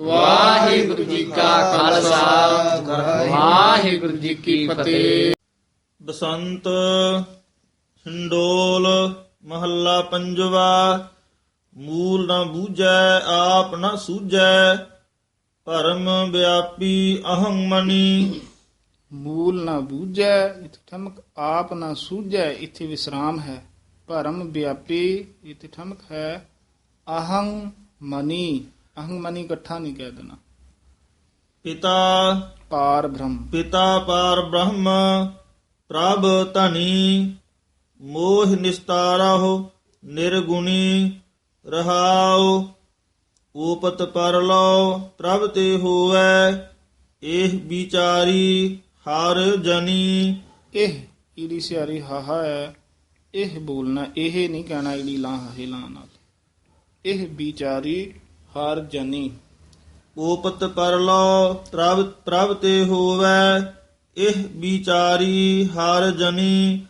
ਵਾਹਿਗੁਰੂ ਜੀ ਕਾ ਖਾਲਸਾ। ਵਾਹਿਗੁਰੂ ਜੀ ਕੀ ਫਤਿਹ। ਬਸੰਤ ਹਿੰਡੋਲ ਮਹੱਲਾ ਪੰਜਵਾ ਮੂਲ ਨਾ ਬੂਝੈ ਆਪ ਨਾ ਸੂਝੈ ਭਰਮ ਵਿਆਪੀ ਅਹੰ ਮਨੀ। ਮੂਲ ਨਾ ਬੂਝੈ ਇਥੇ ਠਮਕ ਆਪ ਨਾ ਸੂਝੈ ਇਥੇ ਵਿਸਰਾਮ ਹੈ। ਭਰਮ ਵਿਆਪੀ ਇਥੇ ਠਮਕ ਹੈ ਅਹੰ ਮਨੀ। ਅਹੰ ਮਨੀ ਇਕੱਠਾ ਨਹੀਂ ਕਹਿ ਦੇਣਾ। ਪਿਤਾ ਪਾਰ ਬ੍ਰਹਮ। ਪਿਤਾ ਪਾਰ ਬ੍ਰਹਮ ਪ੍ਰਭ ਧਨੀ ਮੋਹ ਨਿਸਤਾਰਹੁ ਨਿਰਗੁਣੀ ਰਹਾਉ ਊਪਤ ਪਰਲੋ ਪ੍ਰਭ ਤੇ ਹੋਵੈ ਇਹ ਵਿਚਾਰੀ ਹਰ ਜਨੀ। ਇਹ ਈੜੀ ਸਿਆਰੀ ਹਾਹਾ ਹੈ ਇਹ ਬੋਲਣਾ ਇਹ ਨਹੀਂ ਕਹਿਣਾ ਈੜੀ ਲਾਂ ਹਾਹੇ ਲਾਂ ਨਾਲ। ਇਹ ਵਿਚਾਰੀ ਹਰ ਜਨੀ। ਊਪਤ ਪਰਲੋ ਪ੍ਰਭ ਪ੍ਰਭ ਤੇ ਹੋਵੈ, ਇਹ ਵਿਚਾਰੀ ਹਰ ਜਨੀ।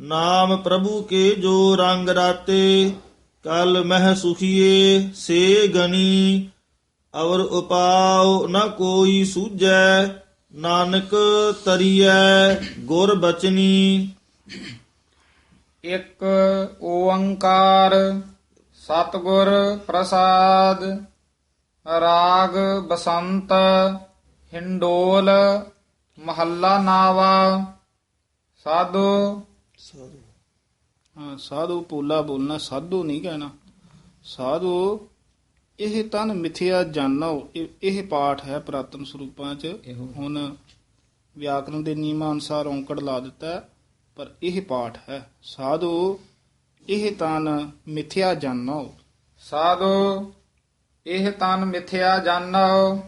ਨਾਮ ਪ੍ਰਭੂ ਕੇ ਜੋ ਰੰਗ ਰਾਤੇ, ਕਲ ਮਹਿ ਸੁਖੀਏ, ਸੇ ਗਨੀ। ਅਵਰ ਉਪਾਉ ਨ ਕੋਈ ਸੂਝੈ, ਨਾਨਕ ਤਰੀਐ ਗੁਰ ਬਚਨੀ। ਇੱਕ ਓੰਕਾਰ ਸਤਿਗੁਰ ਪ੍ਰਸਾਦ ਰਾਗ ਬਸੰਤ ਹਿੰਡੋਲ ਮਹੱਲਾ ਨਾਵਾ ਸਾਧੂ। ਹਾਂ ਸਾਧੂ ਪੋਲਾ ਬੋਲਣਾ ਸਾਧੂ ਨਹੀਂ ਕਹਿਣਾ। ਸਾਧੂ ਇਹ ਤਨ ਮਿਥਿਆ ਜਾਣੋ ਇਹ ਇਹ ਪਾਠ ਹੈ ਪ੍ਰਾਤਨ ਸਰੂਪਾਂ ਚ। ਹੁਣ ਵਿਆਕਰਣ ਦੇ ਨਿਯਮਾਂ ਅਨੁਸਾਰ ਔਂਕੜ ਲਾ ਦਿੱਤਾ ਪਰ ਇਹ ਪਾਠ ਹੈ। ਸਾਧੂ ਇਹ ਤਨ ਮਿਥਿਆ ਜਾਣੋ। ਸਾਧੂ ਇਹ ਤਨ ਮਿਥਿਆ ਜਾਣੋ।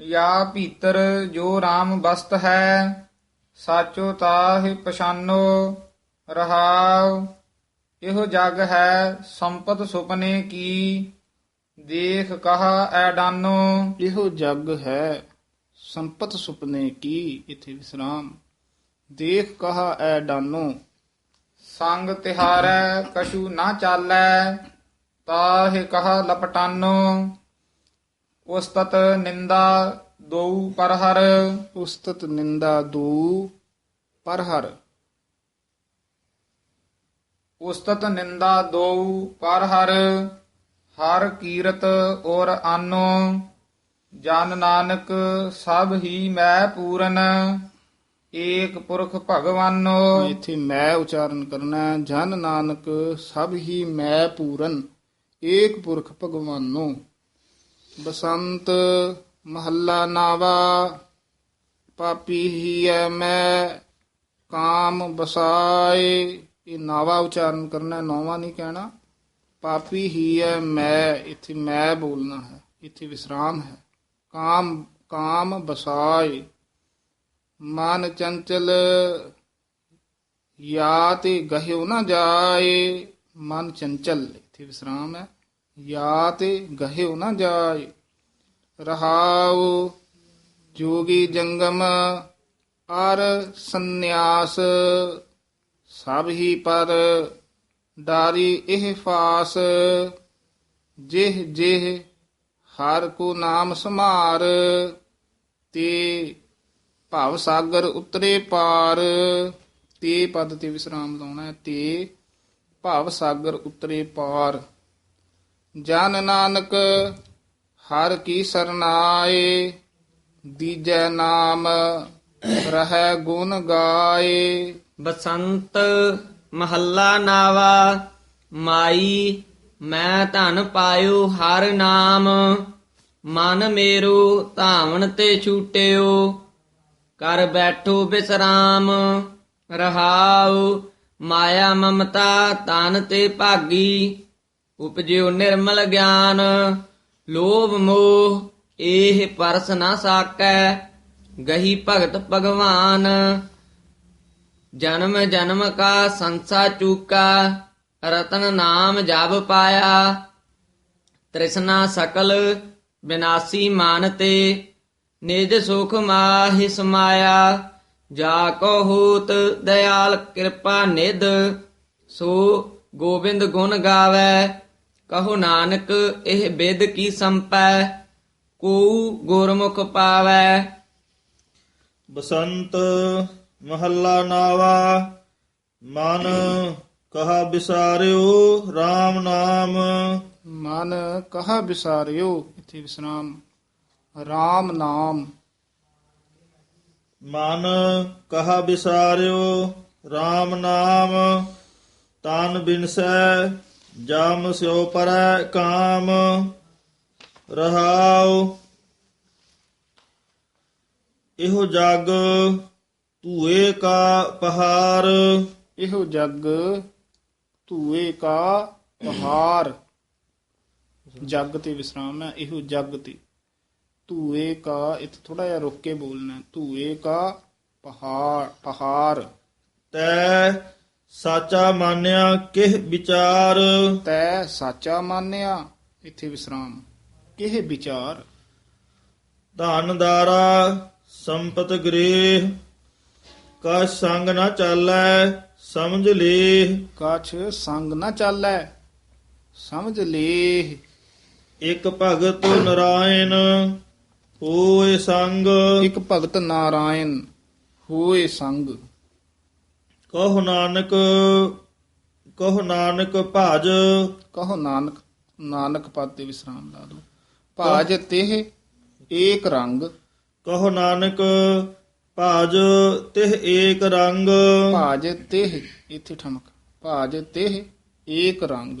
ਯਾ ਭੀਤਰ ਜੋ RAM ਬਸਤ ਹੈ ਸਾਚੋ ਤਾਹਿ ਪਛਾਨੋ ਰਹਾਉ। ਇਹੋ ਜਗ ਹੈ ਸੰਪਤ ਸੁਪਨੇ ਕੀ ਦੇਖ ਕਹਾ ਐਡਾਨੋ ਇਹੋ ਜਗ ਹੈ ਸੰਪਤ ਸੁਪਨੇ ਕੀ ਇਥੇ ਵਿਸਰਾਮ। ਦੇਖ ਕਹਾ ਐ ਡਾਨੋ। ਸੰਗ ਤਿਹਾਰੈ ਕਛੂ ਨਾ ਚਾਲੈ ਤਾਹਿ ਕਹਾ ਲਪਟਾਨੋ। ਉਸਤਤ ਨਿੰਦਾ ਦੋ ਪਰਹਰ। ਉਸਤਤ ਨਿੰਦਾ ਦੂ ਪਰ ਹਰ ਉਸਤਤ ਨਿੰਦਾ ਦੋ ਪਰਹਰ। ਹਰ ਕੀਰਤ ਔਰ ਆਨੋ ਜਨ ਨਾਨਕ ਸਭ ਹੀ ਮੈਂ ਪੂਰਨ। ਏਕ ਪੁਰਖ ਭਗਵਾਨੋ ਇੱਥੇ ਮੈਂ ਉਚਾਰਨ ਕਰਨਾ ਜਨ ਨਾਨਕ ਸਭ ਹੀ ਮੈਂ ਪੂਰਨ ਏਕ ਪੁਰਖ ਭਗਵਾਨੋ। ਬਸੰਤ ਮਹੱਲਾ ਨਾਵਾ ਪਾਪੀ ਹੀ ਐ ਮੈਂ ਕਾਮ ਬਸਾਏ। ਇਹ ਨਾਵਾ ਉਚਾਰਨ ਕਰਨਾ ਹੈ, ਨੌਵਾਂ ਨਹੀਂ ਕਹਿਣਾ। ਪਾਪੀ ਹੀ ਐ ਮੈਂ ਇੱਥੇ ਮੈਂ ਬੋਲਣਾ ਹੈ ਇੱਥੇ ਵਿਸਰਾਮ ਹੈ। ਕਾਮ ਕਾਮ ਬਸਾਏ। ਮਨ ਚੰਚਲ ਯਾ ਤੇ ਗਹਿਉ ਨਾ ਜਾਏ। ਮਨ ਚੰਚਲ, ਇੱਥੇ ਵਿਸਰਾਮ ਹੈ। ਯਾ ਤੇ ਗਹਿਉ ਨਾ ਜਾਏ। ਰਹਾਉ ਜੋਗੀ ਜੰਗਮ ਅਰ ਸੰਨਿਆਸ। ਸਭ ਹੀ ਪਰ ਡਾਰੀ ਇਹ ਫਾਸ। ਜਿਹ ਜਿਹ ਹਰ ਕੋ ਨਾਮ ਸਮਾਰ ਤੇ ਭਾਵ ਸਾਗਰ ਉਤਰੇ ਪਾਰ। ਤੇ ਪਦ ਤੇ ਵਿਸਰਾਮ ਲਾਉਣਾ ਹੈ। ਤੇ ਭਾਵ ਸਾਗਰ ਉਤਰੇ ਪਾਰ। ਜਨ ਨਾਨਕ, ਹਰ ਕੀ ਸਰਨਾਏ, ਦੀਜੈ ਨਾਮ, ਰਹਿ ਗੁਣ ਗਾਏ। ਬਸੰਤ ਮਹੱਲਾ ਨਾਵਾ, ਮਾਈ, ਮੈਂ ਧਨ ਪਾਇਓ ਹਰ ਨਾਮ। ਮਨ ਮੇਰੋ ਧਾਵਨ ਤੇ ਛੂਟਿਓ। ਕਰ ਬੈਠੋ ਬਿਸਰਾਮ, ਰਹਾਉ, ਮਾਇਆ ਮਮਤਾ ਤਨ ਤੇ ਭਾਗੀ ਉਪਜਿਓ ਨਿਰਮਲ ਗਿਆਨ, ਲੋਭ ਮੋਹ ਇਹ ਪਰਸ ਨਾ ਸਾਕੈ, ਗਹੀ ਭਗਤ ਭਗਵਾਨ। ਜਨਮ ਜਨਮ ਕਾ ਸੰਸਾ ਚੂਕਾ, ਰਤਨ ਨਾਮ ਜਪ ਪਾਇਆ, ਤ੍ਰਿਸ਼ਨਾ ਸਕਲ ਬਿਨਾਸੀ ਮਾਨ ਤੇ। ਨਿਜ ਸੁਖ ਮਾਹਿ ਸਮਾਇਆ ਜਾ ਕੋ ਹੋਤ ਦਇਆਲ ਕਿਰਪਾ ਨਿਧ ਸੋ ਗੋਬਿੰਦ ਗੁਣ ਗਾਵੇ ਕਹੋ ਨਾਨਕ ਇਹ ਬਿਦ ਕੀ ਸੰਪੈ ਕੋ ਗੁਰਮੁਖ ਪਾਵੈ। ਬਸੰਤ ਮਹੱਲਾ ਨਾਵਾ ਮਨ ਕਹਾ ਬਿਸਾਰਿਓ RAM ਨਾਮ। ਮਨ ਕਹਾ ਵਿਸਾਰਿਓ ਇਥੇ ਵਿਸਰਾਮ RAM ਨਾਮ। ਮਨ ਕਹਾ ਬਿਸਾਰਿਓ RAM ਨਾਮ। ਤਨ ਬਿਨਸੈ ਜਮ ਸਿਓ ਪਰੈ ਕਾਮ। ਰਹਾਉ। ਇਹੋ ਜਗ ਧੂਏ ਕਾ ਪਹਾੜ ਇਹੋ ਜਗ ਧੂਏ ਕਾ ਪਹਾਰ। ਜਗ ਤੇ ਵਿਸਰਾਮ ਹੈ ਇਹੋ ਜਗ ਤੇ। ਧੂਏ ਕਾ ਇੱਥੇ ਥੋੜਾ ਜਿਹਾ ਰੁੱਕ ਕੇ ਬੋਲਣਾ। ਧੂਏ ਕਾ ਪਹਾੜ ਤੈ ਸਾਚਾ ਮਾਨਿਆ ਕਿਹ ਵਿਚਾਰ? ਤੈ ਸਾਚਾ ਮੰਨਿਆ ਇੱਥੇ ਵਿਸਰਾਮ। ਕਿਹ ਵਿਚਾਰ? ਧਨ ਦਾਰਾ ਸੰਪਤ ਗ੍ਰੇਹ। ਕਾ ਸੰਗ ਨਾ ਚਾਲੈ ਸਮਝ ਲੇ ਕਛ ਸੰਗ ਨਾ ਚਾਲੈ ਸਮਝ ਲੇ ਇੱਕ ਭਗਤ ਨਰਾਇਣ। ਹੋਏ ਸੰਗ। ਇੱਕ ਭਗਤ ਨਾਰਾਇਣ ਹੋਏ ਸੰਗ। ਕਹੋ ਨਾਨਕ ਕਹੋ ਨਾਨਕ ਭਜ। ਕਹੋ ਨਾਨਕ ਨਾਨਕ ਪਦ ਤੇ ਵਿਸਰਾਮ ਲਾ ਦੋ ਭਾਜ ਤਿਹ ਏਕ ਰੰਗ। ਕਹੋ ਨਾਨਕ ਭਜ ਤਿਹ ਏਕ ਰੰਗ। ਭਾਜ ਤਿਹ ਇੱਥੇ ਠਮਕ। ਭਾਜ ਤਿਹ ਏਕ ਰੰਗ।